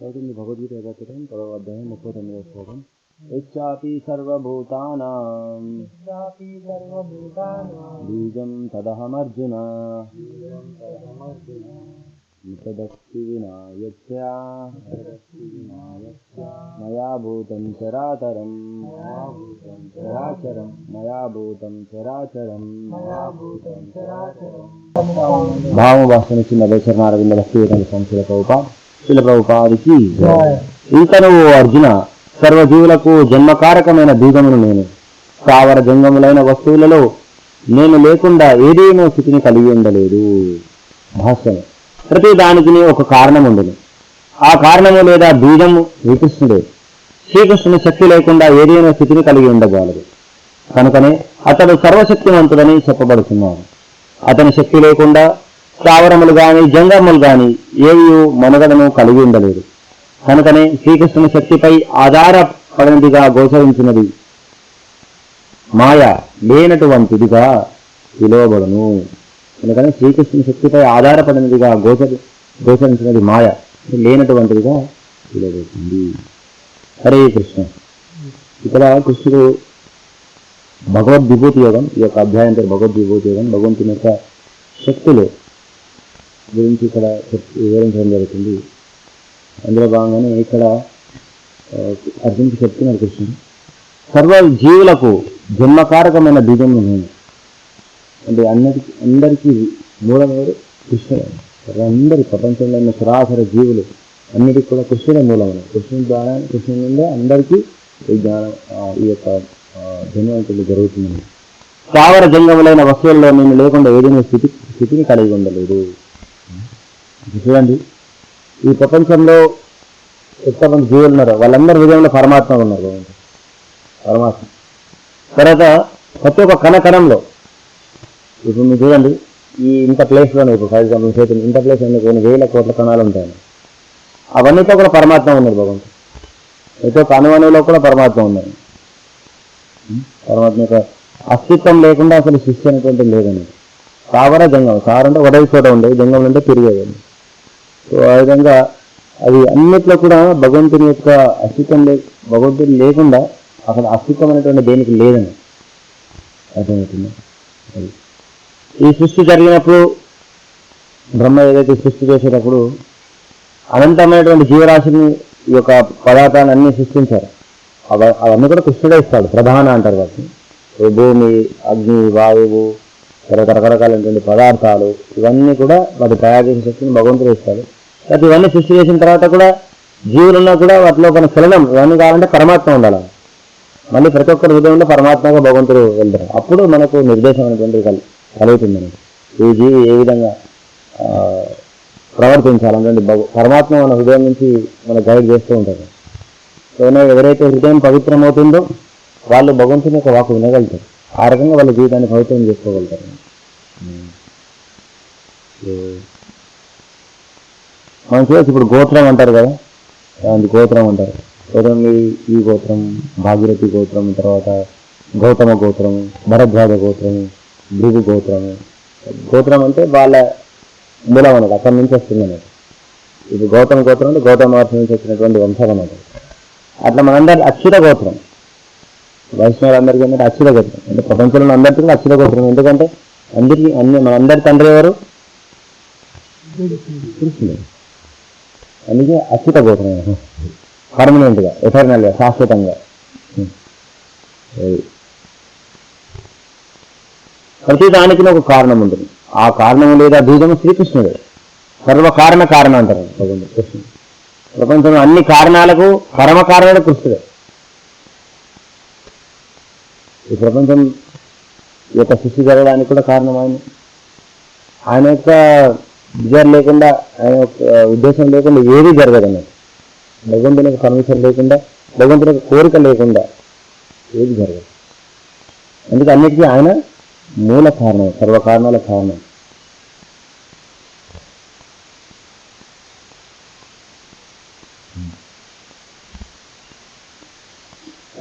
చదువుతుంది భగవద్గీత యథాతథం పదవ అధ్యాయం ముప్పై తొమ్మిదవ శ్లోకం యచ్చాపి సర్వభూతానాం బీజం తదహమర్జున తదస్తి వినాయస్య మయా భూతం చరాచరం చరాచరం మయా భూతం చరాచరం మయా భూతం చరాచరం భావ భాషను చిన్న వేసరనారవింద భక్తి వేదాంత సంస్థల ప్రభుపా శిల ప్రభుపాదికి ఇంకను అర్జున సర్వజీవులకు జన్మకారకమైన బీజమును నేను. స్థావర జంగములైన వస్తువులలో నేను లేకుండా ఏదేనో స్థితిని కలిగి ఉండలేదు. భాష్యము ప్రతి దానికి ఒక కారణం ఉండదు ఆ కారణము లేదా బీజము శ్రీకృష్ణుడే. శ్రీకృష్ణుని శక్తి లేకుండా ఏదైనా స్థితిని కలిగి ఉండగలదు. కనుకనే అతడు సర్వశక్తివంతుడని చెప్పబడుతున్నాడు అతని శక్తి లేకుండా స్థావరములు గాని జంగములు గాని ఏవి మనుగడను కలిగి ఉండలేదు. కనుకనే శ్రీకృష్ణుని శక్తిపై ఆధారపడినదిగా గోచరించినది. మాయ లేనటువంటిదిగా పిలువబడును అందుకని శ్రీకృష్ణుని శక్తిపై ఆధారపడినదిగా గోచరి గోచరించినది మాయ లేనటువంటిదిగా పిలువబడుతుంది హరే కృష్ణ. ఇక్కడ కృష్ణుడు భగవద్ విభూతి యోగం ఈ యొక్క అధ్యాయం పేరు భగవద్విభూతి యోగం భగవంతుని యొక్క శక్తులు గురించి ఇక్కడ వివరించడం జరుగుతుంది. అందులో భాగంగానే ఇక్కడ ఆ, అర్జున్కి చెప్తున్నాడు కృష్ణుడు. సర్వ జీవులకు జన్మకారకమైన బీజం నేను. అంటే అన్నిటికీ అందరికీ మూలమేడు కృష్ణుడు. అందరి ప్రపంచంలో ఉన్న సరాసరి జీవులు అన్నిటికీ కూడా కృష్ణుడే మూలమైన కృష్ణుడి ద్వారా కృష్ణుడి నుండే అందరికీ ఈ జ్ఞానం ఈ యొక్క జన్మంతులు జరుగుతుంది. స్థావర జంగములైన వస్తువుల్లో నేను లేకుండా ఏదైనా స్థితి స్థితిని కలిగి ఉండలేదు. చూడండి. ఈ ప్రపంచంలో ఎంతమంది జీవులు ఉన్నారో వాళ్ళందరి హృదయంలో పరమాత్మ ఉన్నారు. పరమాత్మ. తర్వాత ప్రతి ఒక్క కణ కణంలో ఇప్పుడు మీరు చూడండి ఈ ఇంత ప్లేస్లోనే ఇప్పుడు ఫర్ ఎగ్జాంపుల్ చేతులు ఇంత ప్లేస్ ఎందుకు కొన్ని వేల కోట్ల కణాలు ఉంటాయి అవన్నీతో కూడా పరమాత్మ ఉన్నారు భగవంతుడు. ప్రతి ఒక్క అణువణువులో కూడా పరమాత్మ ఉన్నారు. పరమాత్మ యొక్క అస్తిత్వం లేకుండా అసలు సృష్టి అనేటువంటి లేదండి సావర జంగం సారంటే ఒకటే చోట ఉండేది జంగం అంటే తిరిగేదండి సో ఆ విధంగా అది అన్నిట్లో కూడా భగవంతుని యొక్క అస్తిత్వం లే భగవంతుడు లేకుండా అక్కడ అస్తిత్వం అనేటువంటి దేనికి లేదని అర్థమవుతుంది? ఈ సృష్టి జరిగినప్పుడు బ్రహ్మ ఏదైతే సృష్టి చేసేటప్పుడు అనంతమైనటువంటి జీవరాశిని ఈ యొక్క పదార్థాన్ని అన్ని సృష్టించారు. అవ అవన్నీ కూడా కృష్ణుడే ఇస్తాడు ప్రధాన అంటారు వాటిని. భూమి అగ్ని వాయువు రకరకాలైనటువంటి పదార్థాలు ఇవన్నీ కూడా వాటి తయారు చేసిన శక్తిని భగవంతుడు ఇస్తాడు. తర్వాత ఇవన్నీ సృష్టి చేసిన తర్వాత కూడా జీవులున్నా కూడా వాటిలో కొన్ని చలనం ఇవన్నీ కావాలంటే పరమాత్మ ఉండాలి. మళ్ళీ ప్రతి ఒక్కరి హృదయంలో పరమాత్మగా భగవంతుడు వెళ్తారు అప్పుడు మనకు నిర్దేశం అనేటువంటిది కలి కలుగుతుంది మనకి. ఈ జీవి ఏ విధంగా ప్రవర్తించాలి ప్రవర్తించాలనేటువంటి భగ పరమాత్మ మన హృదయం నుంచి మన గైడ్ చేస్తూ ఉంటారు. సో ఎవరైతే హృదయం పవిత్రమవుతుందో వాళ్ళు భగవంతుని యొక్క వాకు వినగలుగుతారు. ఆ రకంగా వాళ్ళ జీవితాన్ని పవిత్రం చేసుకోగలుగుతారు. మనం చూడొచ్చు ఇప్పుడు గోత్రం అంటారు కదా? అది గోత్రం అంటారు. గోత్రం ఈ- గోత్రం? భాగీరథి గోత్రం తర్వాత గౌతమ గోత్రం భరద్వాజ గోత్రం భృగు గోత్రం. గోత్రం అంటే వాళ్ళ మూలం అనేది అక్కడి నుంచి వస్తుంది అనేది ఇది గౌతమ గోత్రం అంటే గౌతమ మహర్షి నుంచి వచ్చినటువంటి వంశం అనేది అట్లా మనందరి అక్షుత గోత్రం. వైష్ణవులందరికీ ఏంటంటే అక్షుత గోత్రం. అంటే ప్రపంచంలో అందరికీ కూడా గోత్రం. ఎందుకంటే అందరికీ అన్ని మనందరి తండ్రి ఎవరు? కృష్ణుడు. అందుకే అచ్యుత గోత్రం. పర్మనెంట్గా ఎటర్నల్గా శాశ్వతంగా. ప్రతి దానికి ఒక కారణం ఉంటుంది. ఆ కారణం లేదా బీజము శ్రీకృష్ణుడే. సర్వకారణ కారణ అంటారు. కృష్ణుడు. ప్రపంచంలో అన్ని కారణాలకు పరమ కారణాలు కృష్ణుడే. ఈ ప్రపంచం యొక్క సృష్టి జరగడానికి కూడా కారణం ఆయన. ఆయన యొక్క డిజైర్ లేకుండా ఆయన ఉద్దేశం లేకుండా ఏది జరగదు అన్నట్టు భగవంతుని పర్మిషన్ లేకుండా భగవంతుని కోరిక లేకుండా ఏది జరగదు. అందుకే అన్నిటికీ ఆయన మూల కారణం సర్వకారణాల కారణం.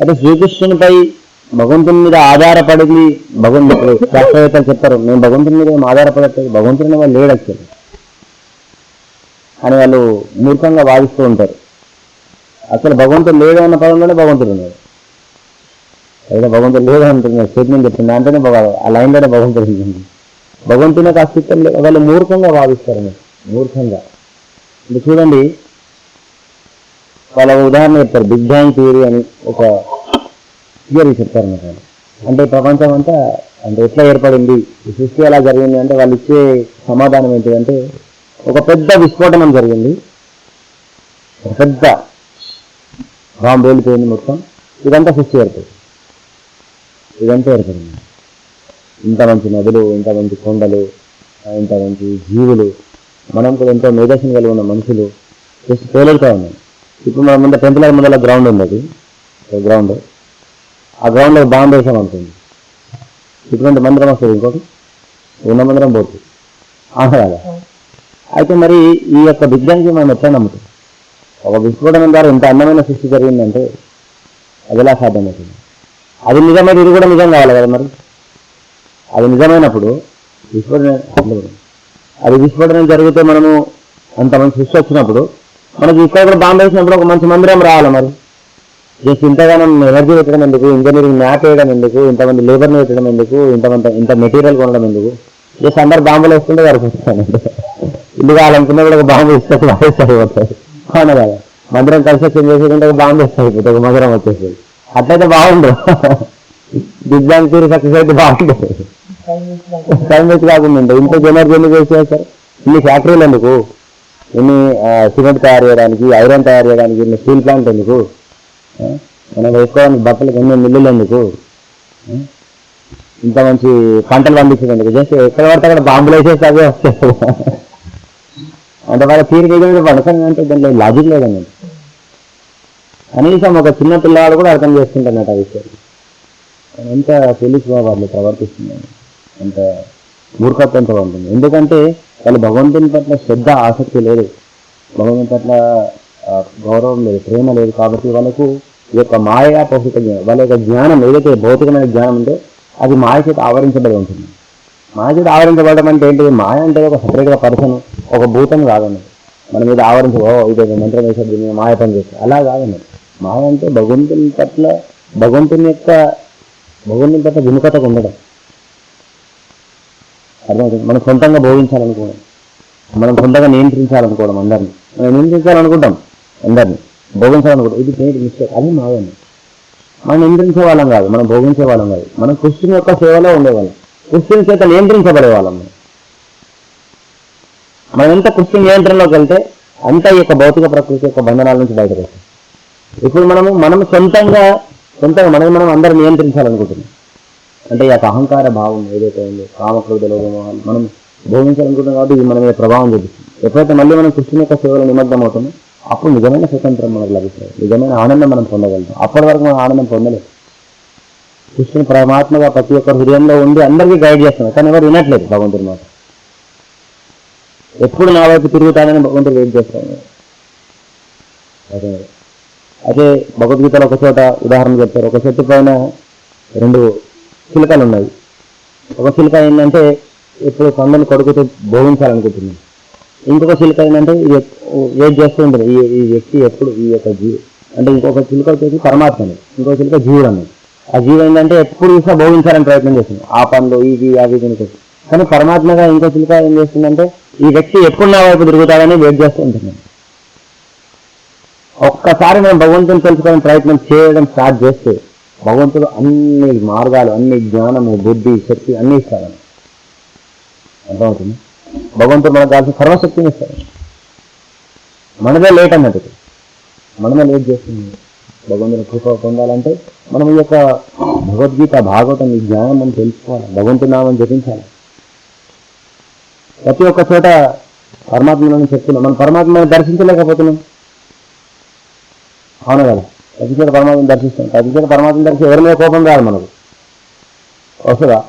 అంటే శ్రీకృష్ణునిపై భగవంతుని మీద ఆధారపడింది భగవంతుడు శాస్త్రవేత్తలు చెప్తారు మేము భగవంతుని మీద ఆధారపడట్లేదు భగవంతుని వాళ్ళు లేడు అని వాళ్ళు మూర్ఖంగా వాదిస్తూ ఉంటారు. అసలు భగవంతుడు లేడు అన్న పదంలోనే భగవంతుడు ఉన్నాడు. ఏదో భగవంతుడు లేడు అంటున్నాడు స్టేట్మెంట్ చెప్తున్నా అంటేనే ఆ లైన్లోనే భగవంతుడు ఉంటుంది భగవంతుని యొక్క అస్తిత్వం లేదు వాళ్ళు మూర్ఖంగా భావిస్తారు మూర్ఖంగా. ఇప్పుడు చూడండి వాళ్ళ ఉదాహరణ చెప్తారు బిగ్ బ్యాంగ్ థియరీ అని ఒక థియరీ చెప్తారు అన్నమాట అంటే ప్రపంచం అంతా అంటే ఎట్లా ఏర్పడింది సృష్టి ఎలా జరిగింది అంటే వాళ్ళు ఇచ్చే సమాధానం ఏంటిదంటే ఒక పెద్ద విస్ఫోటనం జరిగింది. ఒక పెద్ద బాంబు వెళ్ళిపోయింది మొత్తం. ఇదంతా సృష్టి ఏర్పడింది ఇదంతా ఏర్పడింది ఇంత మంచి నదులు ఇంత మంచి కొండలు ఇంత మంచి జీవులు మనం కూడా ఎంతో మేధస్సును కలిగి ఉన్న మనుషులు జస్ట్ తేలికగా ఉన్నాం. ఇప్పుడు మన ముందు టెంపుల్ ముందర గ్రౌండ్ ఉంది అది గ్రౌండ్ ఆ గ్రౌండ్లో బాంబు వేసాం అనుకోండి. ఇటువంటి మందిరం వస్తుంది ఇంకోటి. ఉన్న మందిరం పోతుంది. అవునా అయితే మరి ఈ యొక్క విజ్ఞానికి మనం ఎట్లా నమ్ముతాం? ఒక విస్ఫోటనం ద్వారా ఇంత అందమైన సృష్టి జరిగిందంటే అది ఎలా సాధ్యమవుతుంది? అది నిజమైతే ఇది కూడా నిజం కావాలి కదా మరి? అది నిజమైనప్పుడు విస్ఫోటన అది విస్ఫోటనం జరిగితే మనము అంత మంచి సృష్టి వచ్చినప్పుడు మనకి ఇక్కడ కూడా బాంబు వేసినప్పుడు ఒక మంచి మందిరం రావాలి మరి. జస్ట్ ఇంతగానం ఎనర్జీ పెట్టడం ఎందుకు? ఇంజనీరింగ్ మ్యాప్ వేయడం ఎందుకు? ఇంతమంది లేబర్ని పెట్టడం ఎందుకు? ఇంతమంత ఇంత మెటీరియల్ కొనడం ఎందుకు? జస్ట్ అందరు బాంబులు వేసుకుంటే సరిపోతాను ఇల్లు కావాలనుకున్నా కూడా ఒక బాంబు ఇస్తే వాడే సరిపోతుంది అవునా కదా? మందిరం కన్స్ట్రక్షన్ చేసేకుంటే ఒక బాంబు ఇస్తే అయిపోతుంది ఒక మందిరం వచ్చేసి అట్లయితే బాగుండు. బిగ్ బ్యాంగ్ థియరీ సక్సెస్ అయితే బాగుండు. టైం వేస్ట్ కాకుండా ఇంత ఎనర్జీ ఎందుకు వేస్ట్ చేస్తారు ఇన్ని ఫ్యాక్టరీలు ఎందుకు? ఇన్ని సిమెంట్ తయారు చేయడానికి ఐరన్ తయారు చేయడానికి ఇన్ని స్టీల్ ప్లాంట్ ఎందుకు? మనం వేసుకోవడానికి బట్టలకు ఎన్ని మిల్లులు ఎందుకు? ఇంత మంచి పంటలు పండించేందుకు జస్ట్ ఎక్కడ పడితే అక్కడ బాంబులు వేసేసి అవే వస్తాయి. అంటే వాళ్ళ తీరిక ఏదైనా పడతాను అంటే దాంట్లో లాజిక్ లేదన్నట్టు కనీసం ఒక చిన్న పిల్లవాడు కూడా అర్థం చేసుకుంటున్నట్టు ఆ విషయాలు. ఎంత తెలిసిగా వాళ్ళు ప్రవర్తిస్తున్నారు. అంత మూర్ఖత్వంతో ఉంటుంది. ఎందుకంటే వాళ్ళు భగవంతుని పట్ల శ్రద్ధ ఆసక్తి లేదు. భగవంతుని పట్ల గౌరవం లేదు ప్రేమ లేదు కాబట్టి వాళ్ళకు ఈ యొక్క మాయా భౌతిక జ్ఞానం వాళ్ళ యొక్క జ్ఞానం ఏదైతే భౌతికమైన జ్ఞానం ఉందో అది మాయ చేత ఆవరించబడి ఉంటుంది. మాయ చేత ఆవరించబడడం అంటే ఏంటి మాయ అంటే ఒక సపరేట్గా పర్సన్ ఒక భూతం కాదండి మన మీద ఆవరించ ఓ ఇది ఒక మంత్రం వేసాడు మేము మాయ పని చేస్తాం అలా కాదండి మాయ అంటే భగవంతుని పట్ల భగవంతుని యొక్క భగవంతుని పట్ల విముఖతకు ఉండడం. అర్థమవుతుంది? మనం సొంతంగా భోగించాలనుకోవడం మనం సొంతంగా నియంత్రించాలనుకోవడం అందరినీ. మనం నియంత్రించాలనుకుంటాం అందరినీ. భోగించాలనుకుంటాం ఇది పేరు మిస్టేక్. అది మాయండి మనం నియంత్రించే వాళ్ళం కాదు. మనం భోగించే వాళ్ళం కాదు. మనం కృష్ణుని యొక్క సేవలో ఉండేవాళ్ళం. కృష్ణుని చేత నియంత్రించబడే వాళ్ళం మనం. మనం ఎంత కృష్ణ నియంత్రణలోకి వెళ్తే అంత ఈ యొక్క భౌతిక ప్రకృతి యొక్క బంధనాల నుంచి బయటకు వస్తాం ఇప్పుడు మనము మనం సొంతంగా సొంతంగా మనం మనం అందరూ నియంత్రించాలనుకుంటున్నాం. అంటే ఈ యొక్క అహంకార భావం ఏదైతే ఉందో కామక్రోధ మనం భోగించాలనుకుంటున్నాం కాబట్టి ఇది మన మీద ప్రభావం చూపిస్తుంది. ఎప్పుడైతే మళ్ళీ మనం కృష్ణ యొక్క సేవలో నిమగ్నం అవుతామో అప్పుడు నిజమైన స్వతంత్రం మనకు లభిస్తుంది. నిజమైన ఆనందం మనం పొందగలుగుతాం. అప్పటి వరకు మనం ఆనందం పొందలేదు కృష్ణుని పరమాత్మగా ప్రతి ఒక్కరి హృదయంలో ఉండి అందరికీ గైడ్ చేస్తున్నారు కానీ ఎవరు వినట్లేదు భగవంతుడి మాట ఎప్పుడు నా వైపు తిరుగుతానని భగవంతుడు వెయిట్ చేస్తాను అదే. అదే భగవద్గీతలో ఒక చోట ఉదాహరణ చెప్తారు. ఒక చెట్టు పైన రెండు చిలుకలు ఉన్నాయి. ఒక చిలుక ఏంటంటే ఇప్పుడు కొండను కొడుకుతో భోగించాలనుకుంటుంది ఇంకొక చిలుక ఏంటంటే ఇది వెయిట్ చేస్తూ ఉంటుంది. ఈ ఈ వ్యక్తి ఎప్పుడు ఈ యొక్క జీవి. అంటే ఇంకొక చిలుక వచ్చేసి పరమాత్మని. ఇంకొక చిలుక జీవుడు అన్నది ఆ జీవి ఏంటంటే ఎప్పుడు చూసినా భోగించాలని ప్రయత్నం చేస్తుంది. ఆ పనులు ఇవి అవి దీనికి కానీ పరమాత్మగా ఇంకో చిలుక ఏం చేస్తుందంటే ఈ వ్యక్తి ఎప్పుడు నా వైపు తిరుగుతాడని వెయిట్ చేస్తూ ఉంటుంది. ఒక్కసారి మనం భగవంతుని తెలుసుకునే ప్రయత్నం చేయడం స్టార్ట్ చేస్తే భగవంతుడు అన్ని మార్గాలు అన్ని జ్ఞానము బుద్ధి శక్తి అన్ని ఇస్తాడు. అర్థమవుతుంది? భగవంతుడు మనకు కావాల్సిన సర్వశక్తిని ఇస్తాడు. మనదే లేట్ అన్నట్టు. మనమే లేట్ చేస్తుంది. భగవంతుని కృప పొందాలంటే మనం ఈ యొక్క భగవద్గీత భాగవతం ఈ జ్ఞానం మనం తెలుసుకోవాలి. భగవంతుడు నామని జపించాలి. ప్రతి ఒక్క చోట పరమాత్మలను చెప్తున్నాం మనం పరమాత్మని దర్శించలేకపోతున్నాం. అవును కదా? ప్రతి చోట పరమాత్మను దర్శిస్తాం. ప్రతి చోట పరమాత్మను దర్శిస్తే ఎవరి మీద కోపం రాదు మనకు. వస్తుందా?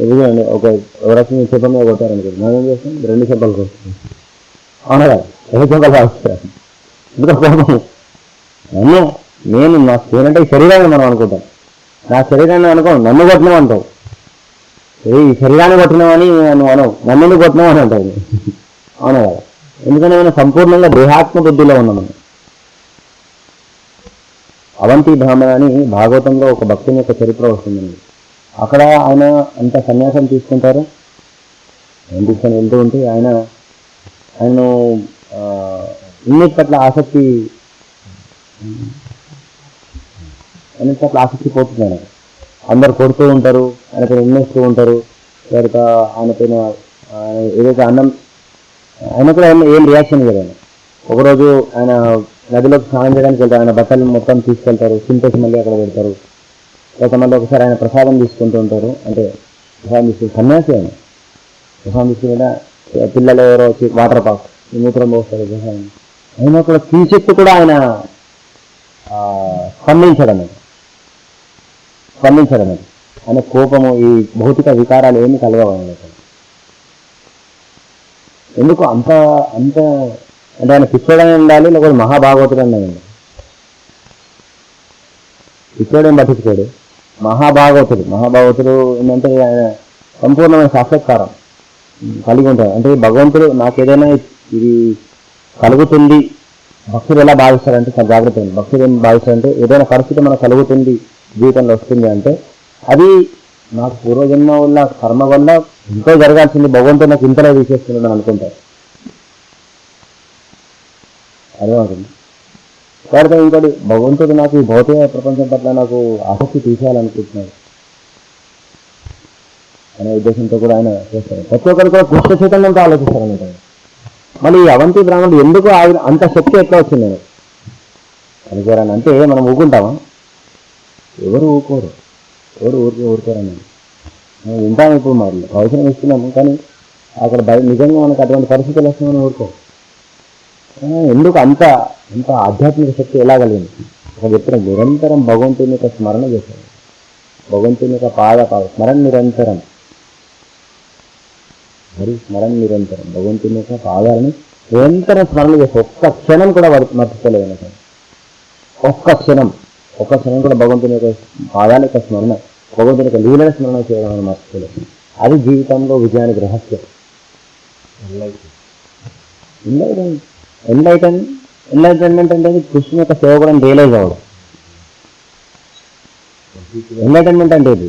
ఎదుగునండి ఒక ఎవరైనా చెప్ప మీద కొట్టారనుకో మనం ఏం చేస్తాం? రెండు చెప్పలు కొడుతున్నాం అవునా కదా? రెండు చెప్పలు రాస్తారు ఇంకా కోపం? నన్ను నేను నా నేనంటే అంటే శరీరాన్ని మనం అనుకుంటాం. నా శరీరాన్ని అనుకో నన్ను కొట్టినాం అంటావు. ఏ ఈ శరీరాన్ని కొట్టినామని నువ్వు అనవు నన్ను ఎందుకు కొట్టినావు అని అంటావు అవునా కదా ఎందుకంటే మనం సంపూర్ణంగా దేహాత్మ బుద్ధిలో ఉన్నాం అవంతి బ్రాహ్మణ అని భాగవతంలో ఒక భక్తుని యొక్క చరిత్ర వస్తుందండి. అక్కడ ఆయన అంత సన్యాసం తీసుకుంటారు. ఆయన తీసుకొని వెళ్తూ ఉంటే ఆయన ఆయనను ఆ, ఇన్నిటి పట్ల ఆసక్తి అన్నిటి పట్ల ఆసక్తి పోతుంది ఆయన అందరు కొడుతూ ఉంటారు ఆయన పైన ఎన్నేస్తూ ఉంటారు లేక ఆయన పైన ఆయన ఏదైతే అన్నం ఆయన కూడా ఏం ఏం రియాక్షన్ లేదు ఆయన. ఒకరోజు ఆయన నదిలోకి స్నానం చేయడానికి వెళ్తారు ఆయన బట్టలు మొత్తం తీసుకెళ్తారు సింటెక్స్ మళ్ళీ అక్కడ పెడతారు. కొంతమంది ఒకసారి ఆయన ప్రసాదం తీసుకుంటూ ఉంటారు. అంటే ప్రసాదం తీసుకుని సన్యాసి ఆయన. ప్రసాదం తీసుకుని పిల్లలు ఎవరో వచ్చి వాటర్ పార్క్ మూత్రం పోస్తారు ప్రసాదం. ఆయన అక్కడ కించెత్తు కూడా ఆయన ఆ, స్పందించడం అది స్పందించడం అది. ఆయన కోపము ఈ భౌతిక వికారాలు ఏమి కలగవు ఎందుకు అంత అంత అంటే ఆయన పిచ్చోడని ఉండాలి లేకపోతే మహాభాగవతుడు అని ఉండాలి పిచ్చోడేం పట్టించుకోడు? మహాభాగవతుడు. మహాభాగవతుడు ఏంటంటే ఆయన సంపూర్ణమైన సాక్షాత్కారం కలిగి ఉంటాడు. అంటే భగవంతుడు నాకు ఏదైనా ఇది కలుగుతుంది భక్తులు ఎలా భావిస్తారంటే చాలా జాగ్రత్త. ఉంది భక్తులు ఏం భావిస్తారంటే ఏదైనా పరిస్థితి మనకు కలుగుతుంది జీవితంలో వస్తుంది అంటే అది నాకు పూర్వజన్మ వల్ల కర్మ వల్ల ఎంతో జరగాల్సింది భగవంతుడు నాకు ఇంతలో తీసేస్తున్నాడు అని అనుకుంటారు అర్థమవుతుంది? తర్వాత ఇంకోటి భగవంతుడు నాకు ఈ భౌతిక ప్రపంచం పట్ల నాకు ఆసక్తి తీసేయాలనుకుంటున్నాడు అనే ఉద్దేశంతో కూడా ఆయన చేస్తారు. ప్రతి ఒక్కరు కూడా కృష్ణ చైతన్యంతో ఆలోచిస్తారు అన్నమాట మళ్ళీ ఈ అవంతి బ్రాహ్మణుడు ఎందుకు ఆయన అంత శక్తి ఎట్లా వచ్చింది? ఆయన అంటే మనం ఊకుంటామా? ఎవరు ఊరుకోరు. ఎవరు ఊరికే ఊరుకోరని. మనం వింటాము ఇప్పుడు మరి. అవసరం ఇస్తున్నాము కానీ అక్కడ బయట నిజంగా మనకు అటువంటి పరిస్థితులు వస్తామని ఊరుకో ఎందుకు అంత అంత ఆధ్యాత్మిక శక్తి ఎలా కలిగింది? ఒక చెప్పిన నిరంతరం భగవంతుని యొక్క స్మరణ చేశాడు. భగవంతుని యొక్క పాద పాద స్మరణ నిరంతరం. మరి స్మరణ నిరంతరం. భగవంతుని యొక్క పాదాలని నిరంతరం స్మరణ చేసి ఒక్క క్షణం కూడా మర్చిపోలేదు ఒక్క క్షణం. ఒక్క క్షణం కూడా భగవంతుని యొక్క పాదాల యొక్క స్మరణ భగవంతుని యొక్క లీలల స్మరణ చేయడం అని మర్చిపోలేదు అది జీవితంలో విజయానికి రహస్యం. ఎన్లైటన్ ఎన్లైటన్ ఎన్లైటన్మెంట్ అంటే కృష్ణ యొక్క సేవ కూడా రియలైజ్ అవ్వడం. ఎన్లైటన్మెంట్ అంటే ఇది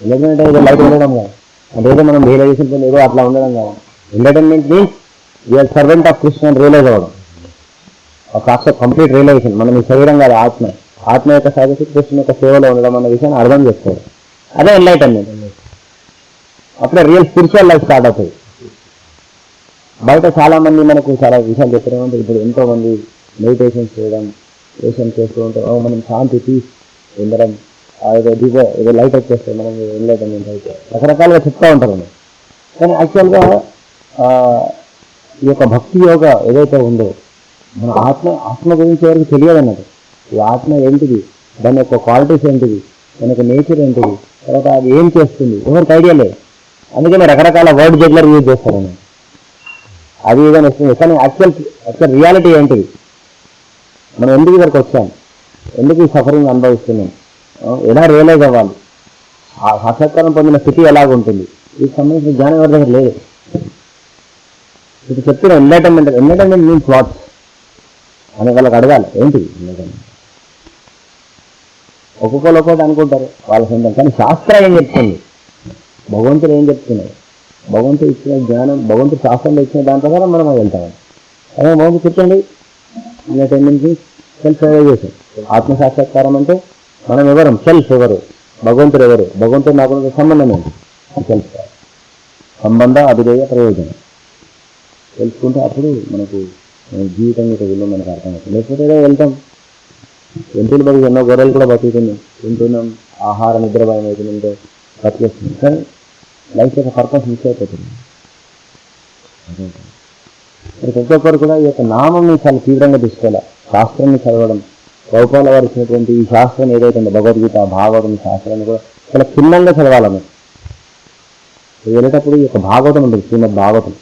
ఎన్లైటన్మెంట్ అంటే లైట్ ఉండడం కాదు. అంటే ఏదో మనం రియలైజేషన్ ఏదో అట్లా ఉండడం కాదు. Enlightenment means you are servant of Krishna realise అవ్వడం. ఒక ఆఫ్టర్ కంప్లీట్ రియలైజేషన్ మనం ఈ శరీరం కాదు ఆత్మ. ఆత్మ యొక్క సాగసి కృష్ణ యొక్క సేవలో ఉండడం అన్న విషయాన్ని అర్థం చేసుకోవడం అదే ఎన్లైటన్మెంట్ అప్పుడే రియల్ స్పిరిచువల్ లైఫ్ స్టార్ట్ అవుతుంది. బయట చాలా మంది మనకు చాలా విషయాలు చెప్తూనే ఉంటారు. ఇప్పుడు ఎంతో మంది మెడిటేషన్ చేయడం మెడిటేషన్ చేస్తూ ఉంటారు. మనం శాంతి పీస్ ఉండడం ఆ ఏదో ఏదో లైట్ వచ్చేస్తే మనం ఎన్లైటన్మెంట్ అయితే రకరకాలుగా చెప్తా ఉంటారు మనం. కానీ యాక్చువల్గా ఆ, ఈ యొక్క భక్తి యోగ ఏదైతే ఉందో మన ఆత్మ ఆత్మ గురించి ఎవరికి తెలియదు అన్నది ఈ ఆత్మ ఏంటిది? దాని యొక్క క్వాలిటీస్ ఏంటిది? దాని యొక్క నేచర్ ఏంటిది? తర్వాత అది ఏం చేస్తుంది? ఎవరికి ఐడియా లేదు. అందుకని రకరకాల వర్డ్ జగ్లర్ యూజ్ చేస్తారు నేను అది ఏదైనా వస్తుంది. కానీ యాక్చువల్ యాక్చువల్ రియాలిటీ ఏంటిది? మనం ఎందుకు ఇక్కడికి వచ్చాం? ఎందుకు ఈ సఫరింగ్ అనుభవిస్తున్నాం? ఎలా రియలైజ్ అవ్వాలి? ఆ సాక్షాత్కారం పొందిన స్థితి ఎలాగుంటుంది? వీటికి సంబంధించిన జ్ఞానం ఎవరి దగ్గర లేదు? ఇప్పుడు చెప్తున్న ఎన్లైటన్మెంట్ ఎన్లైటన్మెంట్ మీన్స్ వాట్ అని వాళ్ళకి అడగాలి. ఏంటిది enlightenment? ఒక్కొక్కరు ఒక్కొక్కటి అనుకుంటారు. వాళ్ళ సొంతం. కానీ శాస్త్రం ఏం చెప్తుంది? భగవంతుడు ఏం చెప్తున్నాడు? భగవంతుడు ఇచ్చిన జ్ఞానం భగవంతుడు శాస్త్రంలో ఇచ్చిన దాని ప్రకారం మనం అది వెళ్తాం అదే భగవంతు చెప్పండి. ఎంటర్టైన్మెంట్ సెల్ఫ్ రియలైజేషన్ ఆత్మ సాక్షాత్కారం అంటే మనం ఎవరం? సెల్ఫ్ ఎవరు? భగవంతుడు ఎవరు? భగవంతుడు నాకు సంబంధం ఏంటి? సెల్ఫ్ సంబంధ అభిధేయ ప్రయోజనం. తెలుసుకుంటే అప్పుడు మనకు జీవితం యొక్క విలువ మనకు అర్థమవుతుంది. లేకపోతే ఏదో వెళ్తాం. జంతువులు బతికి ఎన్నో గొర్రెలు కూడా బతుకుతున్నాం. తింటున్నాం ఆహార నిద్ర భయం అవుతుందంటే బతికేస్తున్నాం. కానీ లైఫ్ యొక్క పర్పస్ మిస్ అయిపోతుంది. ప్రతి ఒక్కరు కూడా ఈ యొక్క నామంని చాలా తీవ్రంగా తీసుకోవాలి. శాస్త్రాన్ని చదవడం గౌపాల వారు ఇచ్చినటువంటి ఈ శాస్త్రం ఏదైతే ఉందో భగవద్గీత భాగవతం శాస్త్రాన్ని కూడా చాలా క్షుణ్ణంగా చదవాలని. వెళ్ళేటప్పుడు ఈ యొక్క భాగవతం ఉంటుంది శ్రీమద్ భాగవతం.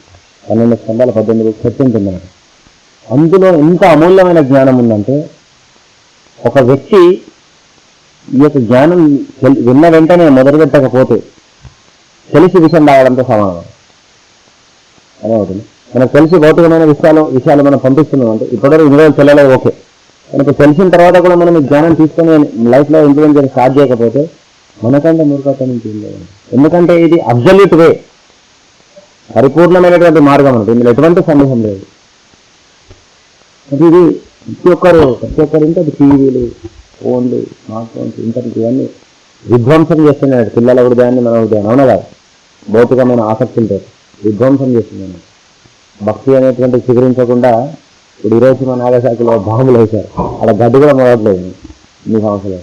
పన్నెండు స్తంభాల పద్దెనిమిది చర్చించింది మనకు అందులో ఎంత అమూల్యమైన జ్ఞానం ఉందంటే ఒక వ్యక్తి ఈ యొక్క జ్ఞానం విన్న వెంటనే మొదలుపెట్టకపోతే తెలిసి విషయం రావడంతో సమానం. అదే అవుతుంది మనకు తెలిసి భౌతికమైన విషయాలు విషయాలు మనం పంపిస్తున్నాం అంటే ఇప్పటివరకు ఇన్ని రోజులు తెలియలేదు ఓకే. మనకు తెలిసిన తర్వాత కూడా మనం ఈ జ్ఞానం తీసుకొని లైఫ్లో ఇంప్లిమెంట్ చేయడం స్టార్ట్ చేయకపోతే మనకంటే మూర్ఖత్వం నుంచి ఎందుకంటే ఇది అబ్జల్యూట్ వే. పరిపూర్ణమైనటువంటి మార్గం అంటే ఇందులో ఎటువంటి సందేహం లేదు. ఇది ప్రతి ఒక్కరు ప్రతి ఒక్కరు ఇంటే అది టీవీలు ఫోన్లు స్మార్ట్ ఫోన్స్ ఇంటర్నెట్ ఇవన్నీ విధ్వంసం చేస్తున్నాడు పిల్లల హృదయాన్ని మన హృదయాన్ని అవునా కాదు? భౌతికమైన ఆసక్తులతో విధ్వంసం చేస్తున్నాడు భక్తి అనేటువంటి చిగురించకుండా ఇప్పుడు ఈరోజు నాగశాఖలో బాంబులు వేశారు. అలా గడ్డి కూడా మొదలట్లేదు. మీ సంవత్సరం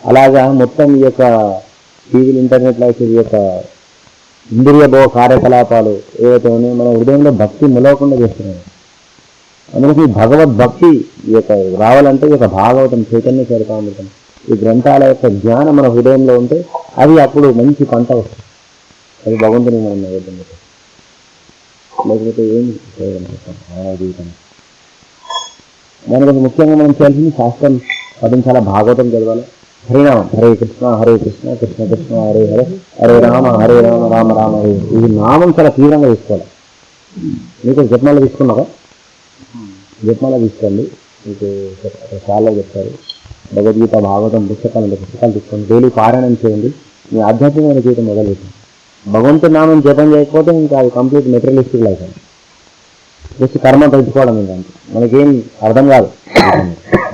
అలాగా మొత్తం ఈ యొక్క టీవీలు ఇంటర్నెట్లో అయితే ఈ యొక్క ఇంద్రియ కార్యకలాపాలు ఏవైతే ఉన్నాయో మన హృదయంలో భక్తి మొలవకుండా చేస్తున్నాయి. అందుకే భగవద్ భక్తి ఈ యొక్క రావాలంటే ఈ యొక్క భాగవతం చైతన్య చరితామృతం. ఈ గ్రంథాల యొక్క జ్ఞానం మన హృదయంలో ఉంటే అది అప్పుడు మంచి పంట వస్తుంది. అది భగవంతుని మనం నైవేద్యం లేకపోతే ఏం చేయడం జీవితం దానికి ముఖ్యంగా మనం చేయాల్సింది శాస్త్రం. పఠించాలా భాగవతం చదవాలి. హరినామం. హరే కృష్ణ హరే కృష్ణ కృష్ణ కృష్ణ హరే హరే హరే రామ హరే రామ రామ రామ హరే ఇది నామం చాలా తీవ్రంగా తీసుకోవాలి. మీకు జపమాల తీసుకున్నారా జపమాల తీసుకోండి మీకు చాలా చెప్తారు. భగవద్గీత భాగవతం పుస్తకాలు పుస్తకాలు తీసుకోండి. డైలీ పారాయణం చేయండి. మీ ఆధ్యాత్మికమైన జీవితం మొదలు భగవంతుడి నామం జపం చేయకపోతే ఇంకా అది కంప్లీట్ మెటీరియలిస్టిక్ లైఫ్ అండి. జస్ట్ కర్మ పెంచుకోవడం ఏంటంటే మనకేం అర్థం కాదు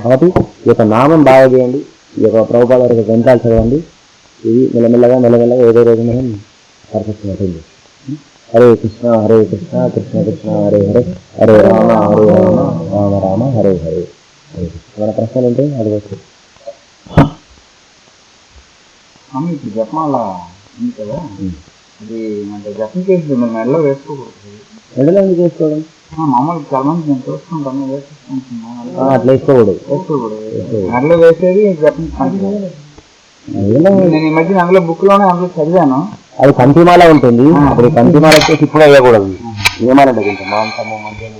కాబట్టి ఈ యొక్క నామం బాగా చేయండి. ఈ యొక్క ప్రభుపాల యొక్క గ్రంథాలు చదవండి. ఇది మెల్లమెల్లగా మెల్లమెల్లగా ఏదో రోజు మనం పర్ఫెక్ట్ అవుతుంది హరే కృష్ణ హరే కృష్ణ కృష్ణ కృష్ణ హరే హరే హరే రామ హరే రామ రామ రామ హరే హరే. ఏమైనా ప్రశ్నలు ఉంటే అడగచ్చు స్వామి ఇప్పుడు జపమాల ఉంది కదా? అది అంటే జపం చేసి మేము మెడలో వేసుకోకూడదు. ఎండలో ఎందుకు చేసుకోవడం ఆ, మామూలుగా చాలా మంది నేను చూస్తుంటాను వేసుకుంటున్నాను. అట్లా వేసుకోకూడదు. వేసుకోకూడదు. మెడలో వేసేది జపం నేను ఈ మధ్య అందులో బుక్లోనే అందులో చదివాను. అది కంటిమాల ఉంటుంది. అది కంటిమాల వచ్చేసి ఇప్పుడు వేయకూడదు. ఏమనంటే కొంచెం మాంసము మద్యము